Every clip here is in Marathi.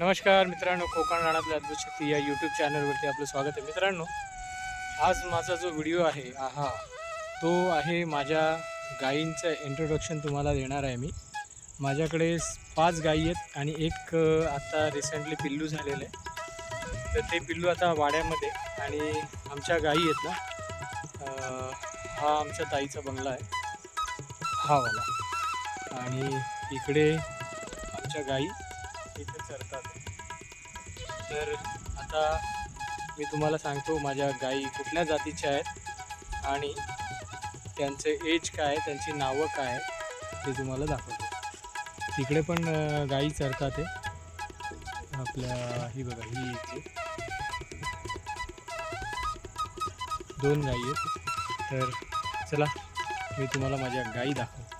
नमस्कार मित्रांनो कोकण राणातल्या अद्भुत शक्ती या यूट्यूब चॅनलवरती आपलं स्वागत आहे. मित्रांनो आज माझा जो व्हिडिओ आहे आहा तो आहे माझ्या गायींचं इंट्रोडक्शन तुम्हाला देणार आहे मी. माझ्याकडे पाच गायी आहेत आणि एक आता रिसेंटली पिल्लू झालेलं आहे. तर ते पिल्लू आता वाड्यामध्ये आणि आमच्या गायी आहेत ना हा आमच्या ताईचा बंगला आहे. हा वाला. आणि इकडे आमच्या गायी इथे चरतात. तर आता मी तुम्हाला सांगतो माझ्या गाई कुठल्या जातीच्या आहेत आणि त्यांचे एज काय आहे त्यांची नावं काय आहे ते तुम्हाला दाखवतो. तिकडे पण गाई चरतात आहे आपल्या ही बघा ही इथे. दोन गाई आहेत. तर चला मी तुम्हाला माझ्या गाई दाखवतो.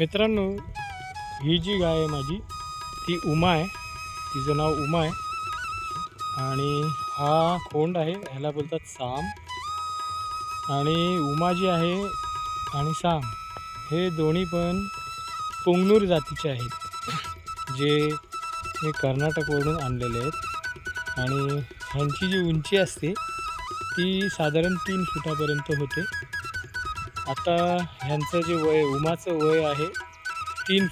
मित्रांनो ही जी गाय आहे माझी ती उमा आहे. तिचं नाव उमा आहे. आणि हा खोंड आहे ह्याला बोलतात साम. आणि उमा जी आहे आणि साम हे दोन्ही पण पोंगनूर जातीचे आहेत. जे मी कर्नाटकवरून आणलेले आहेत. आणि ह्यांची जी उंची असते ती साधारण तीन फुटापर्यंत होते. आता ह्यांचं जे वय उमाचं वय आहे तीन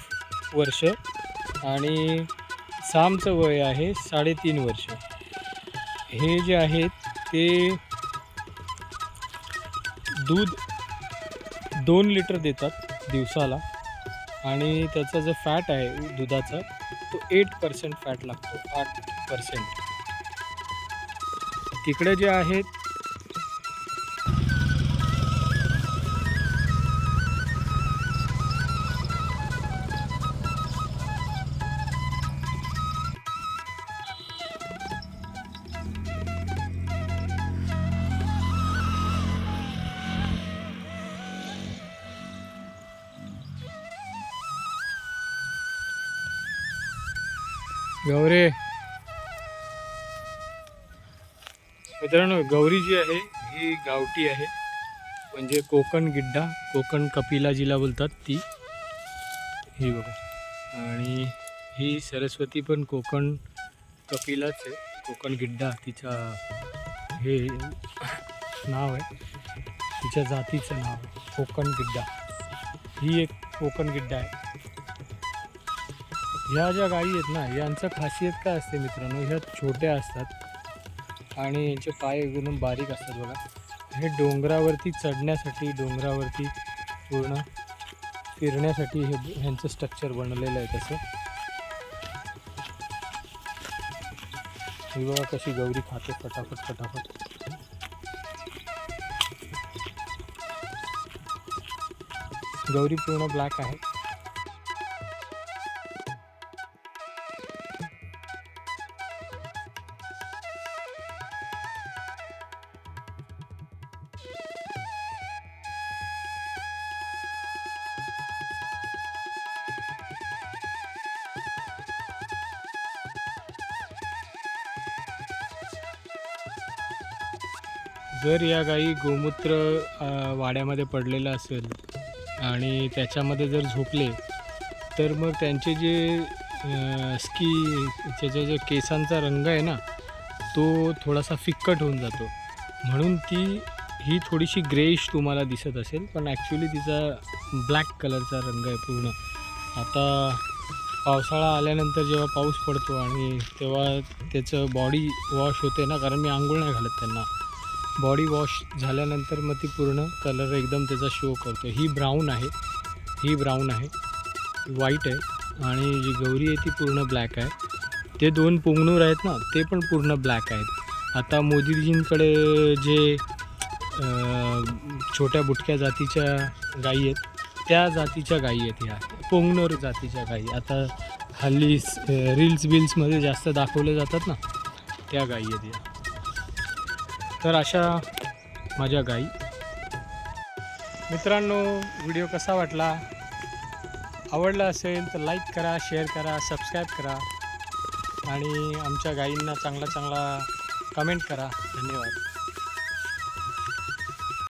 वर्ष आणि सामचं वय आहे साडेतीन वर्ष. हे जे आहेत ते दूध दोन लिटर देतात दिवसाला आणि त्याचा जो फॅट आहे दुधाचा तो एट पर्सेंट फॅट लागतो आठ पर्सेंट. तिकडे जे आहेत गौरे. मित्रांनो गौरी जी आहे ही गावठी आहे. म्हणजे कोकण गिड्डा कोकण कपिला जिला बोलतात ती. ही बघा. आणि ही सरस्वती पण कोकण कपिलाच आहे. कोकण गिड्डा तिचा हे नाव आहे. तिच्या जातीचं नाव आहे. कोकण गिड्डा. ही एक कोकण गिड्डा आहे. ह्या ज्या गायी आहेत ना यांचं खासियत काय असते मित्रांनो? ह्या छोट्या असतात आणि यांचे पाय एकदम बारीक असतात बघा. हे डोंगरावरती चढण्यासाठी डोंगरावरती पूर्ण फिरण्यासाठी हे ह्यांचं स्ट्रक्चर बनवलेलं आहे तसं. ही बघा कशी गौरी खाते फटाफट फटाफट. गौरी पूर्ण ब्लॅक आहे. जर या गाई गोमूत्र वाड्यामध्ये पडलेलं असेल आणि त्याच्यामध्ये जर झोपले तर मग त्यांचे जे स्की त्याच्या जे केसांचा रंग आहे ना तो थोडासा फिक्कट होऊन जातो. म्हणून ती ही थोडीशी ग्रेइश तुम्हाला दिसत असेल पण ॲक्च्युली तिचा ब्लॅक कलरचा रंग आहे पूर्ण. आता पावसाळा आल्यानंतर जेव्हा पाऊस पडतो आणि तेव्हा त्याचं बॉडी वॉश होते ना कारण मी आंघोळ नाही घालत त्यांना. बॉडी वॉश झाल्यानंतर मग ती पूर्ण कलर एकदम त्याचा शो करतो. ही ब्राऊन आहे. ही ब्राऊन आहे. व्हाईट आहे. आणि जी गौरी आहे ती पूर्ण ब्लॅक आहे. ते दोन पुंगनूर आहेत ना ते पण पूर्ण ब्लॅक आहेत. आता मोदीजींकडे जे छोट्या बुटक्या जातीच्या गायी आहेत त्या जातीच्या गायी आहेत ह्या. पोंगनोर जातीच्या गायी आता हल्ली रील्स बिल्समध्ये जास्त दाखवले जातात ना त्या गायी आहेत या तर अशा माझ्या गाई. मित्रांनो व्हिडिओ कसा वाटला? आवडला असेल तर लाईक करा शेअर करा सबस्क्राईब करा आणि आमच्या गाईंना चांगला चांगला कमेंट करा. धन्यवाद.